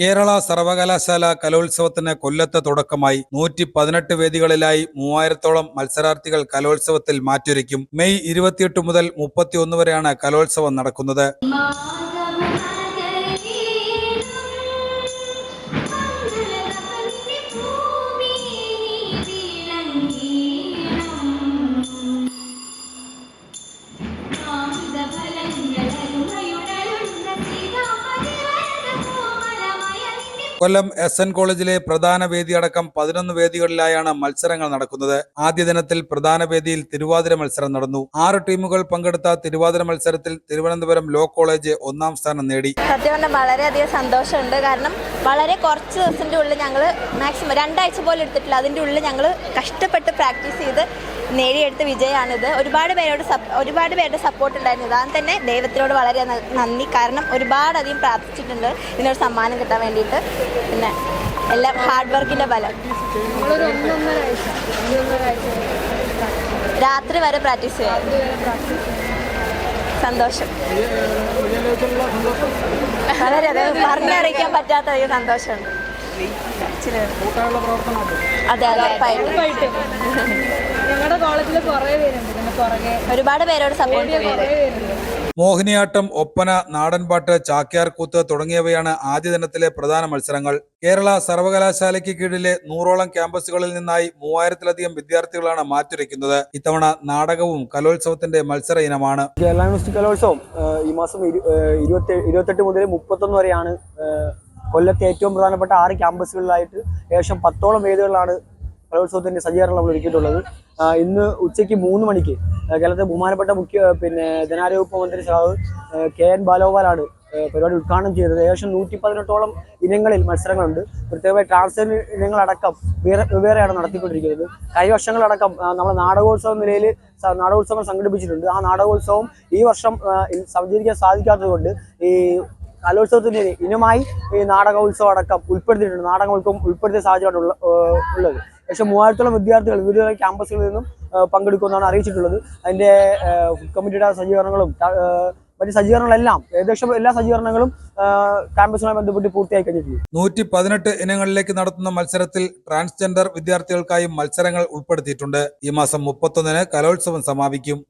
കേരള സർവകലാശാല കലോത്സവത്തിന് കൊല്ലത്ത് തുടക്കമായി നൂറ്റി പതിനെട്ട് വേദികളിലായി മൂവായിരത്തോളം മത്സരാർത്ഥികൾ കലോത്സവത്തിൽ മാറ്റൊരുക്കും. മെയ് ഇരുപത്തിയെട്ട് മുതൽ മുപ്പത്തിയൊന്ന് വരെയാണ് കലോത്സവം നടക്കുന്നത്. കൊല്ലം എസ് എൻ കോളേജിലെ പ്രധാന വേദി അടക്കം പതിനൊന്ന് വേദികളിലായാണ് മത്സരങ്ങൾ നടക്കുന്നത്. ആദ്യ ദിനത്തിൽ പ്രധാന വേദിയിൽ തിരുവാതിര മത്സരം നടന്നു. ആറ് ടീമുകൾ പങ്കെടുത്ത തിരുവാതിര മത്സരത്തിൽ തിരുവനന്തപുരം ലോ കോളേജ് ഒന്നാം സ്ഥാനം നേടി. സത്യം പറഞ്ഞാൽ വളരെയധികം സന്തോഷമുണ്ട്. കാരണം വളരെ കുറച്ച് ദിവസത്തിന്റെ ഉള്ളിൽ ഞങ്ങൾ മാക്സിമം രണ്ടാഴ്ച പോലും എടുത്തിട്ടില്ല. അതിന്റെ ഉള്ളിൽ ഞങ്ങൾ കഷ്ടപ്പെട്ട് പ്രാക്ടീസ് ചെയ്ത് നേടിയെടുത്ത വിജയമാണിത്. ഒരുപാട് പേരോട് ഒരുപാട് പേരുടെ സപ്പോർട്ട് ഉണ്ടായിരുന്നു. ഇതാണ് തന്നെ ദൈവത്തിനോട് വളരെ നന്ദി. കാരണം ഒരുപാട് അധികം പ്രാർത്ഥിച്ചിട്ടുണ്ട്. ഇതിനൊരു സമ്മാനം കിട്ടാൻ വേണ്ടിയിട്ട്. പിന്നെ എല്ലാം ഹാർഡ് വർക്കിന്റെ ഫലം. രാത്രി വരെ പ്രാക്ടീസ് ചെയ്യാം. സന്തോഷം. വളരെ പറഞ്ഞറിയിക്കാൻ പറ്റാത്ത ഒരു സന്തോഷമുണ്ട്. അതെ അതെ ഉറപ്പായിട്ടും. ഞങ്ങളുടെ കോളേജിൽ കുറേ പേരുണ്ട്. പിന്നെ പുറകെ ഒരുപാട് പേരോട് സപ്പോർട്ട് പേരുണ്ട്. മോഹിനിയാട്ടം ഒപ്പന നാടൻപാട്ട് ചാക്യാർകൂത്ത് തുടങ്ങിയവയാണ് ആദ്യ ദിനത്തിലെ പ്രധാന മത്സരങ്ങൾ. കേരള സർവകലാശാലയ്ക്ക് കീഴിലെ നൂറോളം ക്യാമ്പസുകളിൽ നിന്നായി മൂവായിരത്തിലധികം വിദ്യാർത്ഥികളാണ് മാറ്റുരയ്ക്കുന്നത്. ഇത്തവണ നാടകവും കലോത്സവത്തിന്റെ മത്സര ഇനമാണ്. കേരള യൂണിവേഴ്സിറ്റി കലോത്സവം ഈ മാസം ഇരുപത്തി ഇരുപത്തെട്ട് മുതൽ മുപ്പത്തൊന്ന് വരെയാണ് കൊല്ലത്തെ ഏറ്റവും പ്രധാനപ്പെട്ട ആറ് ക്യാമ്പസുകളിലായിട്ട് ഏകദേശം പത്തോളം വേദികളിലാണ് കലോത്സവത്തിന്റെ സജ്ജീകരണം നമ്മൾ ഒരുക്കിയിട്ടുള്ളത്. ഇന്ന് ഉച്ചയ്ക്ക് മൂന്ന് മണിക്ക് കേരളത്തെ ബഹുമാനപ്പെട്ട മുഖ്യ പിന്നെ ധനാരോഗ്യ മന്ത്രി സഹാവ് കെ എൻ ബാലോപാലാണ് പരിപാടി ഉദ്ഘാടനം ചെയ്തത്. ഏകദേശം നൂറ്റി പതിനെട്ടോളം ഇനങ്ങളിൽ മത്സരങ്ങളുണ്ട്. പ്രത്യേകമായി ട്രാൻസ്ജെൻഡർ ഇനങ്ങളടക്കം വേറെ വേറെയാണ് നടത്തിക്കൊണ്ടിരിക്കുന്നത്. കഴിഞ്ഞ വർഷങ്ങളടക്കം നമ്മുടെ നാടകോത്സവ നിലയിൽ നാടകോത്സവം സംഘടിപ്പിച്ചിട്ടുണ്ട്. ആ നാടകോത്സവം ഈ വർഷം സഞ്ചരിക്കാൻ സാധിക്കാത്തതുകൊണ്ട് ഈ കലോത്സവത്തിന്റെ ഇനമായി ഈ നാടകോത്സവം അടക്കം ഉൾപ്പെടുത്തിയിട്ടുണ്ട്. നാടകോത്സവം ഉൾപ്പെടുത്തിയ സാഹചര്യമാണ് ഉള്ളത്. പക്ഷേ മൂവായിരത്തോളം വിദ്യാർത്ഥികൾ വിവിധ ക്യാമ്പസുകളിൽ നിന്നും പങ്കെടുക്കുമെന്നാണ് അറിയിച്ചിട്ടുള്ളത്. അതിന്റെ കമ്മിറ്റിയുടെ സജ്ജീകരണങ്ങളും മറ്റ് സജ്ജീകരണങ്ങളെല്ലാം ഏകദേശം എല്ലാ സജ്ജീകരണങ്ങളും ക്യാമ്പസുമായി ബന്ധപ്പെട്ട് പൂർത്തിയായി കഴിഞ്ഞിട്ടുണ്ട്. നൂറ്റി പതിനെട്ട് ഇനങ്ങളിലേക്ക് നടത്തുന്ന മത്സരത്തിൽ ട്രാൻസ്ജെൻഡർ വിദ്യാർത്ഥികൾക്കായും മത്സരങ്ങൾ ഉൾപ്പെടുത്തിയിട്ടുണ്ട്. ഈ മാസം മുപ്പത്തൊന്നിന് കലോത്സവം സമാപിക്കും.